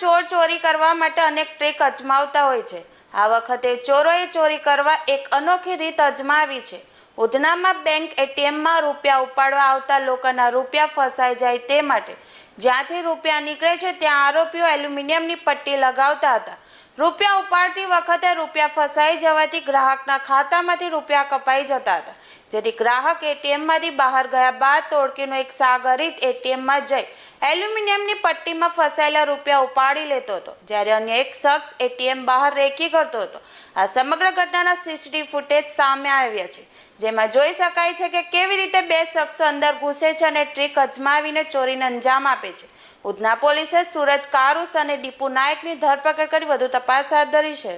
ચોરી કરવા માટે અનેક ટ્રીક અજમાવતા હોય છે. આ વખતે ચોરોએ ચોરી કરવા એક અનોખી રીત અજમાવી છે. ઉધનામાં બેંક એટીએમમાં રૂપિયા ઉપાડવા આવતા લોકોના રૂપિયા ફસાઈ જાય તે માટે જ્યાંથી રૂપિયા નીકળે છે, ત્યાં આરોપીઓ એલ્યુમિનિયમની પટ્ટી લગાવતા હતા. રૂપિયા ઉપાડતી વખતે રૂપિયા ફસાઈ જવાથી ગ્રાહકના ખાતામાંથી રૂપિયા કપાઈ જતા હતા. જેથી ગ્રાહક એટીએમમાંથી બહાર ગયા બાદ તોડકીનો એક સાગરિત એટીએમમાં જઈ એલ્યુમિનિયમની પટ્ટીમાં ફસાયેલા રૂપિયા ઉપાડી લેતો હતો, જ્યારે અન્ય એક શખ્સ એટીએમ બહાર રેકી કરતો હતો. આ સમગ્ર ઘટનાના સીસીટીવી ફૂટેજ સામે આવ્યા છે. જેમાં જોઈ શકાય છે કે કેવી રીતે બે શખ્સો અંદર ઘૂસે છે અને ટ્રીક અજમાવીને ચોરીને અંજામ આપે છે. ઉધના પોલીસે સૂરજ કારુસ અને દીપુ નાયકની ધરપકડ કરી વધુ તપાસ હાથ ધરી છે.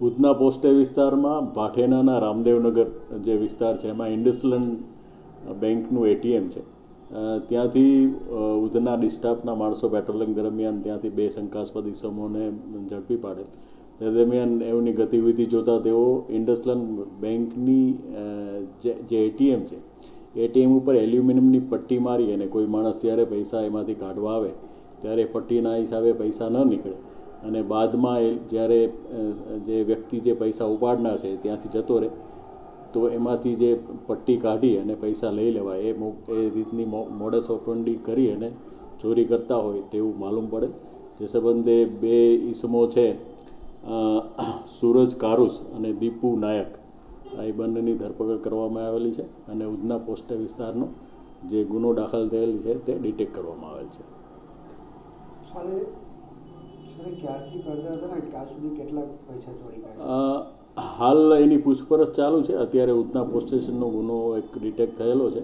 ઉધના પોસ્ટે વિસ્તારમાં ભાઠેનાના રામદેવનગર જે વિસ્તાર છે, એમાં ઇન્ડસલન્ડ બેંકનું એટીએમ છે. ત્યાંથી ઉધના ડિસ્ટાફના માણસો પેટ્રોલિંગ દરમિયાન ત્યાંથી બે શંકાસ્પદ ઇસમોને ઝડપી પાડે. તે દરમિયાન એમની ગતિવિધિ જોતા તેઓ ઇન્ડસલન્ડ બેંકની જે એટીએમ છે, એટીએમ ઉપર એલ્યુમિનિયમની પટ્ટી મારી અને કોઈ માણસ જ્યારે પૈસા એમાંથી કાઢવા આવે ત્યારે પટ્ટીના હિસાબે પૈસા ન નીકળે. અને બાદમાં એ જ્યારે જે વ્યક્તિ જે પૈસા ઉપાડનાર છે ત્યાંથી જતો રહે, તો એમાંથી જે પટ્ટી કાઢી અને પૈસા લઈ લેવાય, એ એ રીતની મોડસ ઓપરંડી કરી અને ચોરી કરતા હોય તેવું માલુમ પડે. જે સંબંધે બે ઈસમો છે સૂરજ કારુસ અને દીપુ નાયક. આ એ બંનેની ધરપકડ કરવામાં આવેલી છે અને ઉધના પોસ્ટ વિસ્તારનો જે ગુનો દાખલ થયેલ છે તે ડિટેક્ટ કરવામાં આવેલ છે. હાલ એની પૂછપરછ ચાલુ છે. અત્યારે ઉધના પોસ્ટ સ્ટેશનનો ગુનો એક ડિટેક્ટ થયેલો છે.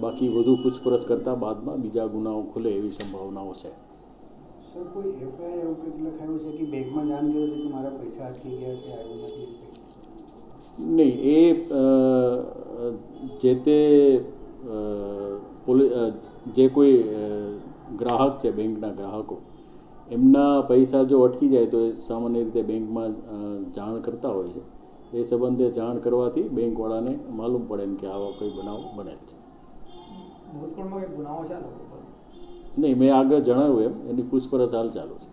બાકી વધુ પૂછપરછ કરતાં બાદમાં બીજા ગુનાઓ ખુલે એવી સંભાવનાઓ છે? નહીં એ જે તે જે કોઈ ગ્રાહક છે બેંકના ગ્રાહકો. એમના પૈસા જો અટકી જાય તો એ સામાન્ય રીતે બેંકમાં જાણ કરતા હોય છે. એ સંબંધે જાણ કરવાથી બેંકવાળાને માલુમ પડે ને કે આવા કોઈ બનાવ બનેલ છે? નહીં મેં આગળ જણાવ્યું એમ એની પૂછપરછ હાલ ચાલુ છે.